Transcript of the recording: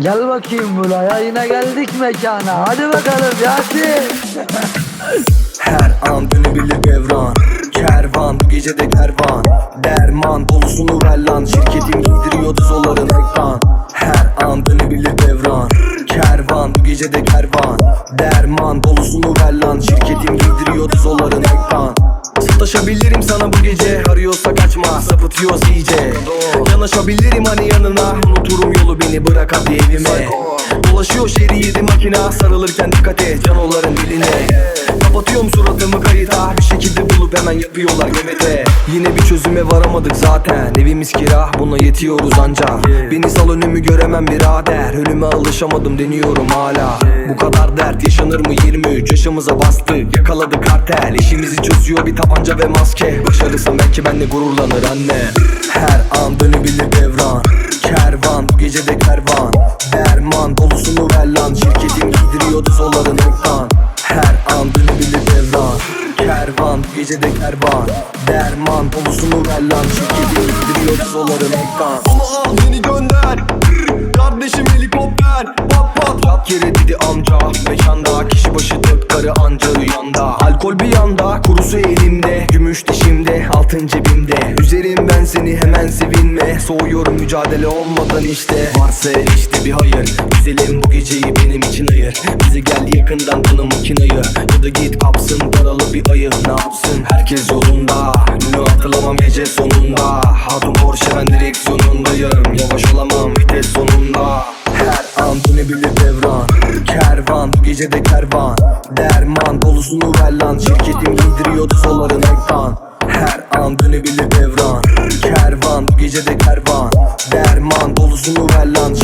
Gel bakayım buraya yine geldik mekana. Hadi bakalım Yasin. Her an dönebilir devran. Kervan bu gece de kervan. Derman dolusunu ver lan Şirketin giydiriyor doların ekran. Her an dönebilir devran. Kervan bu gece de kervan. Derman dolusunu ver lan Şirketin giydiriyor doların ekran. Sataşabilirim sana bu gece. Arıyorsa kaçma sapıtıyoruz iyice Yanaşabilirim hani yanına. Unuturum yolu beni bırak hadi evime Dolaşıyor şehri makina Sarılırken dikkat et canoların diline. Kapatıyorum suratımı kayıta Bir şekilde bulup hemen yapıyorlar göbete Yine bir çözüme varamadık zaten Evimiz kira buna yetiyoruz anca Beni sal önümü göremem birader Ölüme alışamadım deniyorum hala. Bu kadar dert yaşanır mı? 23 yaşımıza bastık Yakaladık kartel. İşimizi çözüyor bir tabanca ve maske. Başarırsan belki benle gururlanır anne. Her an dönebilir devran Kervan bu gece de kervan Derman dolusunu ver lan Şirketin giydiriyor doların ekran. Her an dönebilir devran. Kervan bu gece de kervan. Derman dolusunu ver lan Şirketin giydiriyor doların ekran. Onu al beni gönder. Kardeşim helikopter. Pat pat. Yat yere dedi amca. Mekanda kişi başı dört karı anca rüyanda. Alkol bir yanda kurusu elimde. Gümüş altın cebimde. Üzerim ben seni hemen sevinme. Soğuyorum mücadele olmadan işte. Varsa işte bir hayır. Güzelim bu geceyi benim için ayır. Bize gel yakından tanı makinayı Ya da git kapsın paralı bir ayı. Ne yapsın? Herkes yolunda. Dünü hatırlamam gece sonunda. Hatun Porsche ben direksiyonundayım Yavaş olamam vites sonunda. Her an dönebilir devran. Kervan bu gece de kervan. Derman dolusunu ver lan. Şirketim giydiriyor doların ekran Her an dönebilir devran. Kervan bu gece de kervan. Derman dolusunu ver lan